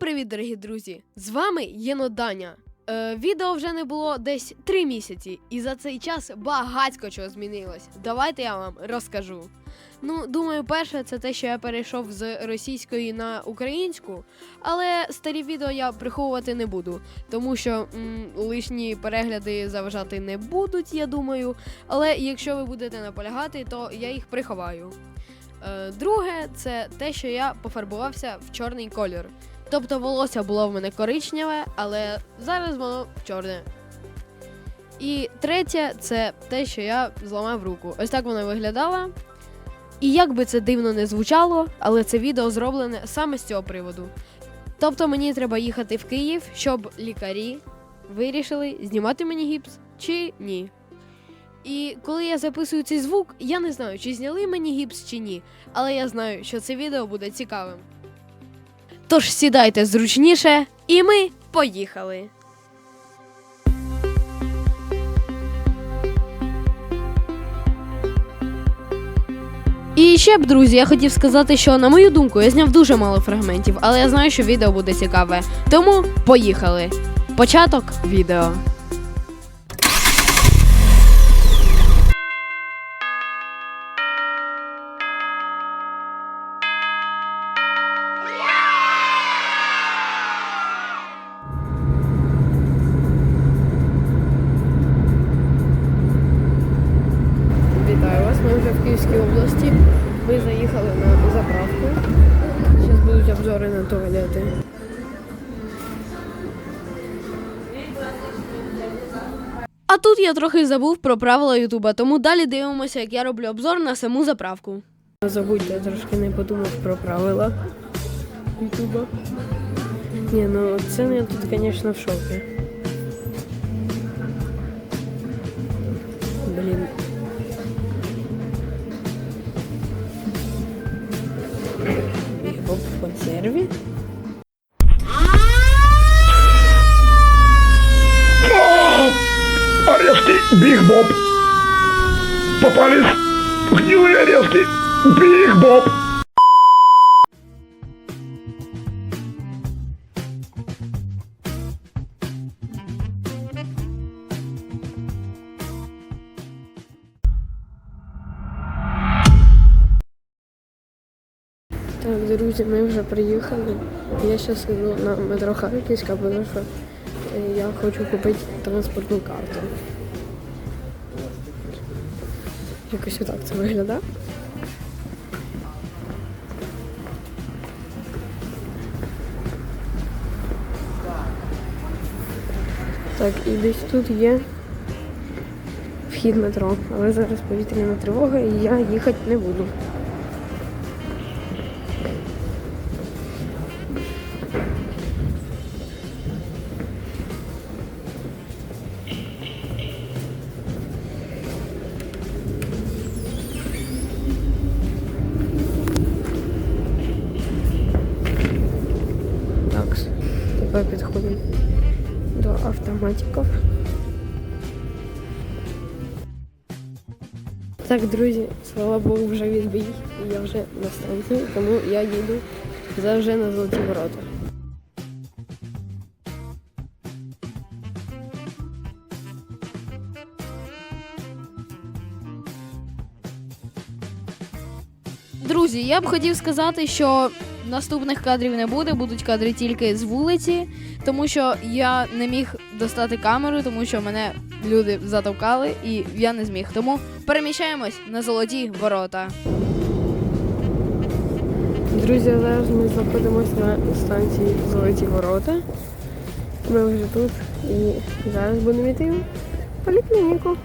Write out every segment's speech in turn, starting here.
привіт, дорогі друзі! З вами Єно Даня. Е, відео вже не було десь 3 місяці, і за цей час багатько чого змінилось. Давайте я вам розкажу. Ну, думаю, перше, це те, що я перейшов з російської на українську, але старі відео я приховувати не буду, тому що м, лишні перегляди заважати не будуть, я думаю. Але якщо ви будете наполягати, то я їх приховаю. Е, друге, це те, що я пофарбувався в чорний колір. Тобто волосся було в мене коричневе, але зараз воно чорне. І третє, це те, що я зламав руку. Ось так воно виглядало. І як би це дивно не звучало, але це відео зроблене саме з цього приводу. Тобто мені треба їхати в Київ, щоб лікарі вирішили, знімати мені гіпс чи ні. І коли я записую цей звук, я не знаю, чи зняли мені гіпс чи ні, але я знаю, що це відео буде цікавим. Тож сідайте зручніше, і ми поїхали. І ще б, друзі, я хотів сказати, що на мою думку я зняв дуже мало фрагментів, але я знаю, що відео буде цікаве. Тому поїхали. Початок відео. Тут я трохи забув про правила Ютуба, тому далі дивимося, як я роблю обзор на саму заправку. Забудь, я трошки не подумав про правила Ютуба. Ні, ну це я тут, звісно, в шокі. Так, друзі, ми вже приїхали. Я зараз іду на метро Харківська, тому що е, я хочу купити транспортну карту. Якось отак це виглядає. Так, і десь тут є вхід метро, але зараз повітряна тривога і я їхати не буду. Так, тепер підходимо до автоматиків. Так, друзі, слава Богу, вже відбій. Я вже на станції, тому я їду завжди на золоті ворота. Друзі, я б хотів сказати, що наступних кадрів не буде, будуть кадри тільки з вулиці, тому що я не міг достати камеру, тому що мене люди затовкали і я не зміг. Тому переміщаємось на золоті ворота. Друзі, зараз ми знаходимося на станції Золоті Ворота. Ми вже тут і зараз будемо йти в поліклініку.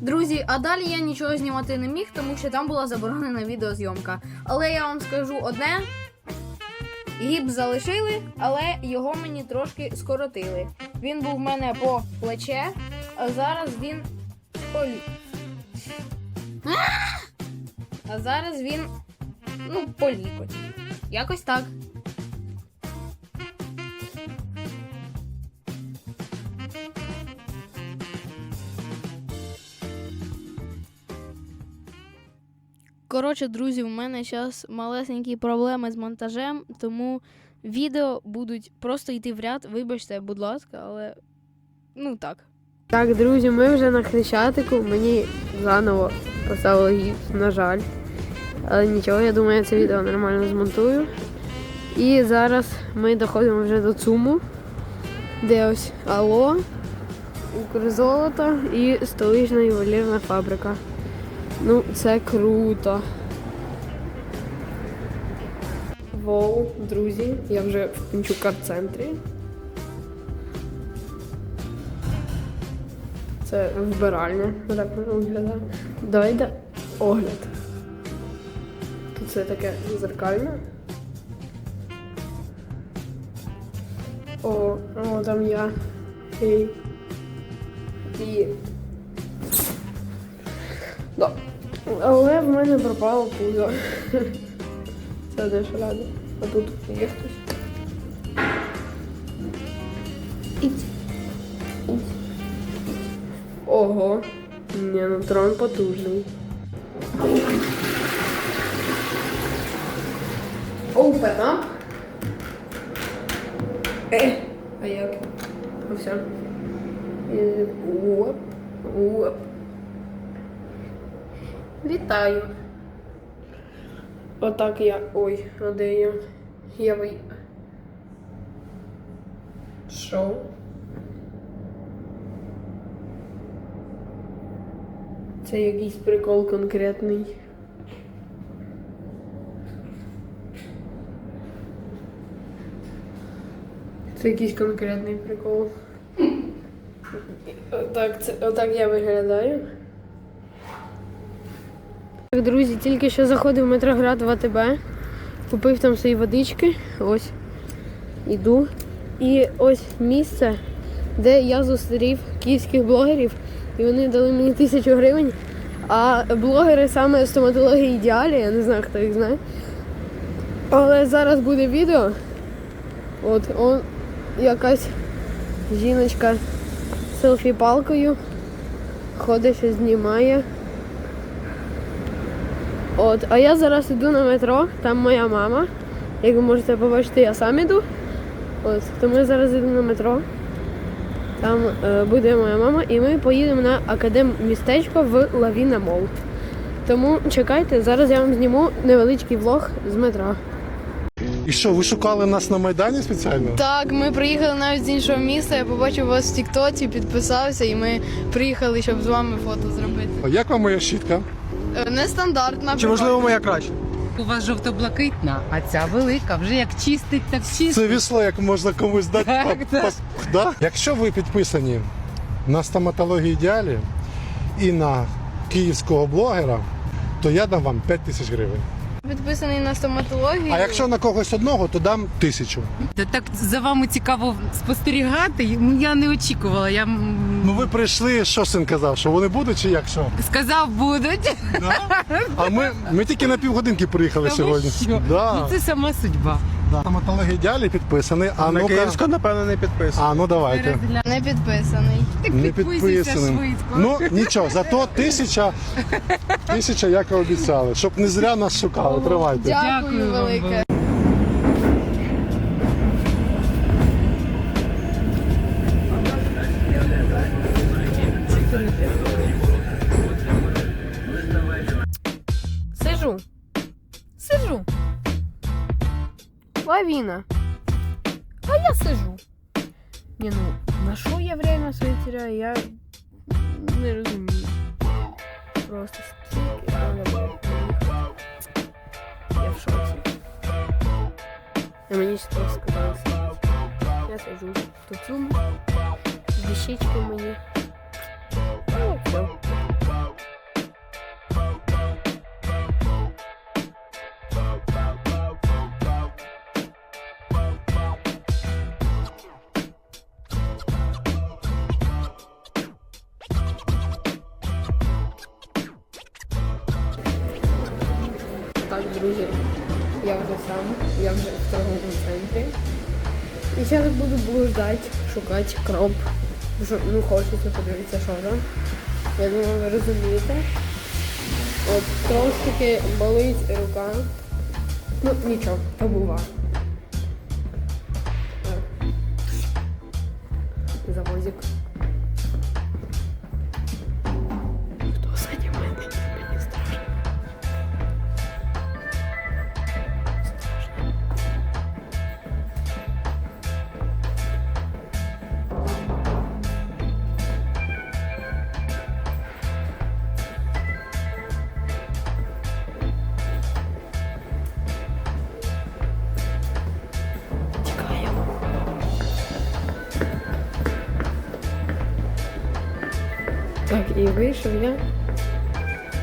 Друзі, а далі я нічого знімати не міг, тому що там була заборонена відеозйомка. Але я вам скажу одне: гіпс залишили, але його мені трошки скоротили. Він був в мене по плече, а зараз він полі. А зараз він ну, полікоть. Якось так. Коротше, друзі, у мене зараз малесенькі проблеми з монтажем, тому відео будуть просто йти в ряд. Вибачте, будь ласка, але ну так. Так, друзі, ми вже на Хрещатику. Мені заново поставили гіпс, на жаль. Але нічого, я думаю, я це відео нормально змонтую. І зараз ми доходимо вже до ЦУМу, де ось Алло, Укрзолото і столична ювелірна фабрика. Ну, це круто. Воу, друзі, я вже в Пінчука-центрі. Це вбиральня, так виглядає. Давайте огляд. Тут все таке зеркальне. О, о, там я. І. І. Але в мене пропало пузо. Це не шарада. А тут є хтось. Іть. Іть. Ого. Ні, ну трон потужний. Open up. Е, а як? Ну все. Вітаю. Отак я. Ой, а де я? Я ви. Що? Це якийсь прикол конкретний. Це якийсь конкретний прикол. Отак, це, отак я виглядаю. Друзі, тільки що заходив в Метроград в АТБ, купив там свої водички. Ось. Іду. І ось місце, де я зустрів київських блогерів, і вони дали мені тисячу гривень. А блогери саме стоматології ідеалі, я не знаю, хто їх знає. Але зараз буде відео. От он якась жіночка з селфі-палкою ходить, щось знімає. От, а я зараз йду на метро, там моя мама. Як ви можете побачити, я сам іду. От, тому я зараз йду на метро. Там е, буде моя мама, і ми поїдемо на академ-містечко в Лавіна Мол. Тому чекайте, зараз я вам зніму невеличкий влог з метро. І що, ви шукали нас на Майдані спеціально? Так, ми приїхали навіть з іншого міста. Я побачив вас в Тіктоці, підписався, і ми приїхали, щоб з вами фото зробити. А Як вам моя щітка? Е, Нестандартна. Чи можливо моя краще? У вас жовто-блакитна, а ця велика, вже як чистить, так чистить. Це вісло, як можна комусь дати. Так, по- так. Да? Якщо ви підписані на стоматологію ідеалі і на київського блогера, то я дам вам 5 тисяч гривень. Підписаний на стоматологію. А якщо на когось одного, то дам тисячу. Та так за вами цікаво спостерігати. Я не очікувала. Я м, Ну ви прийшли, що син казав, що вони будуть чи як що? сказав, будуть. А ми, ми тільки на півгодинки приїхали Та ви сьогодні. що? Да. Ну це сама судьба. Да. Стоматологія ідеалі підписаний. А на ну-ка. Київську, напевно, не підписано. А ну давайте. Не підписаний. Так Не підписуйся підписаним. швидко. Ну нічого, зато тисяча, тисяча, як і обіцяли, щоб не зря нас шукали. Тривайте. Дякую, Дякую вам велике. Лавіна. А я сижу. Ні, ну, на що я время своє теряю, я не розумію. Просто скільки треба було приїхати. Я в шоці. І мені ще трохи сказали сидіти. Я сижу. Тут зум. Дещечки мені. Ну, все. друзі. Я вже сам, я вже в торговому центрі. І зараз буду блуждати, шукати кроп. Ну хочеться подивитися, що там. Я думаю, ви розумієте. От трошки болить рука. Ну нічого, побува. Завозик. Так, і вийшов я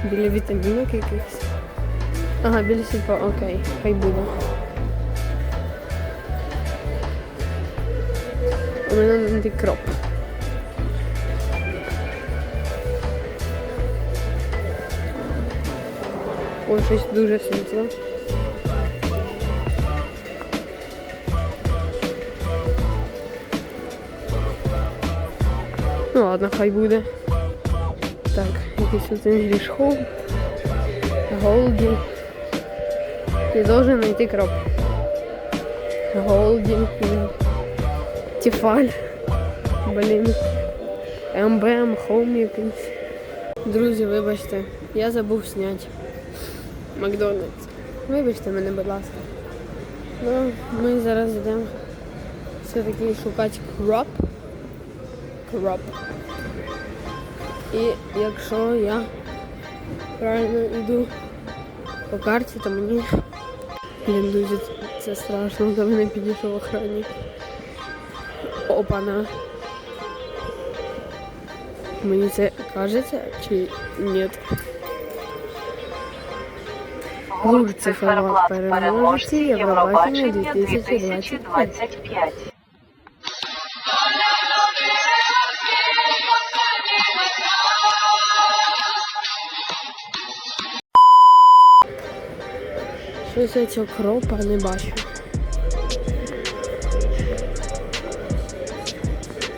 біля вітамінок якихось. Ага, біля сільпа, окей, хай буде. У мене антикроп. Ой, щось дуже світло. Ну ладно, хай буде. Так, якийсь один грішхол. Голді. Ти должен знайти кроп. Голді. Тефаль. Блін. МБМ, хоум якийсь. Друзі, вибачте, я забув зняти Макдональдс. Вибачте мене, будь ласка. Ну, ми зараз йдемо все-таки шукати кроп. Кроп. І якщо я правильно йду по карті, то мені блін, дуже це страшно, до мене підійшов охранник. Опана. Мені це кажеться чи ні? Гурт цифрова переможці Євробачення 2025. Щось я цього кропа не бачу.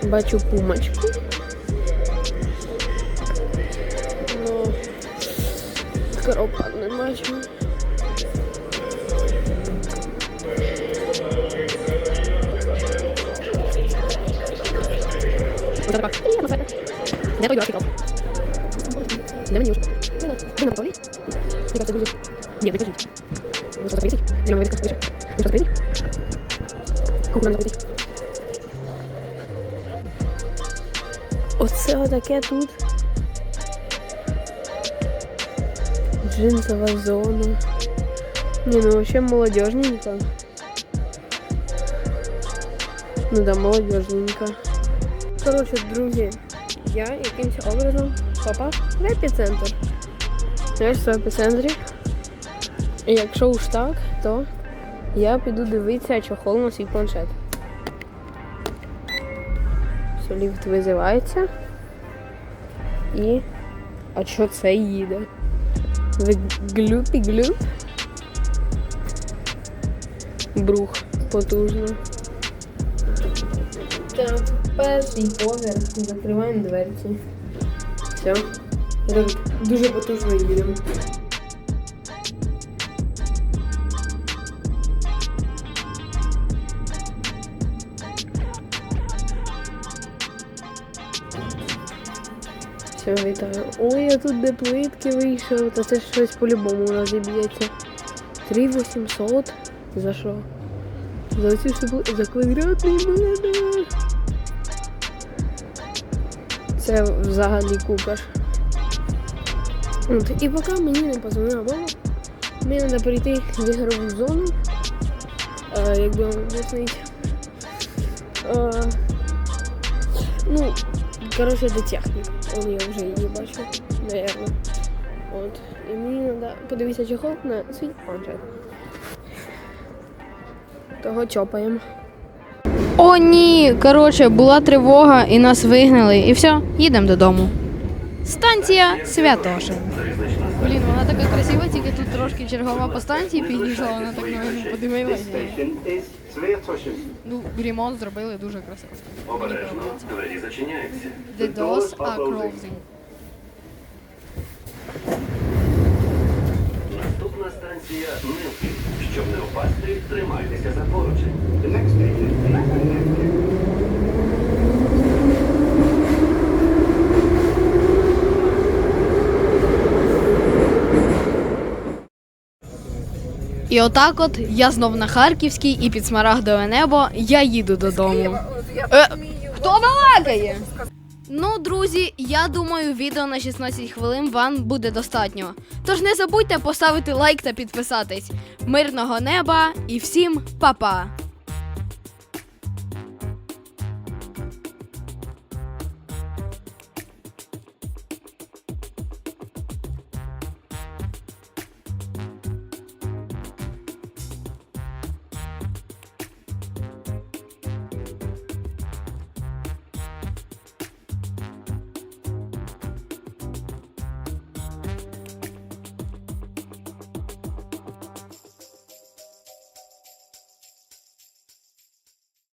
Бачу пумочку. Ну, кропа не бачу. Той дурацький кроп? Де мені вже? Де на полі? Яка Оце отаке тут. Джинсова зона. Не, ну вообще молодежненько. Ну да, молодежненько. Короче, друзі, я якимось образом попав в епіцентр. Знаєш, що в епіцентрі? І якщо уж так, то я піду дивитися чохол на свій планшет. Все, ліфт визивається. І. А що це їде? Ви глюпі глюп. Брух потужно. Так, перший поверх. Закриваємо дверці. Все. Дуже потужно їдемо. Все, вітаю. Ой, а тут де плитки вийшов, та це щось по-любому розіб'ється. 3800. За що? За всю пли- за квадратний метр. Це взагалі кукаш. От, і поки мені не позвонила мама, мені треба перейти в ігрову зону. Е, як би вам об'яснити. Е, ну, коротше, до техніки. Он я вже її бачу, наверное. От. І мені треба подивитися чехол на свій планшет. Того чопаємо. О, ні! Коротше, була тривога і нас вигнали. І все, їдемо додому. Станція Святошин. Блін, вона така красива, тільки тут трошки чергова по станції підійшла, вона так на мене подивилася. Ну, ремонт зробили дуже красиво. Обережно, двері зачиняються. The doors are closing. Наступна станція Милки. Щоб не впасти, тримайтеся за поручень. І отак от я знов на Харківській і під смарагдове небо я їду додому. Е, хто балакає? Ну, друзі, я думаю, відео на 16 хвилин вам буде достатньо. Тож не забудьте поставити лайк та підписатись. Мирного неба і всім па-па!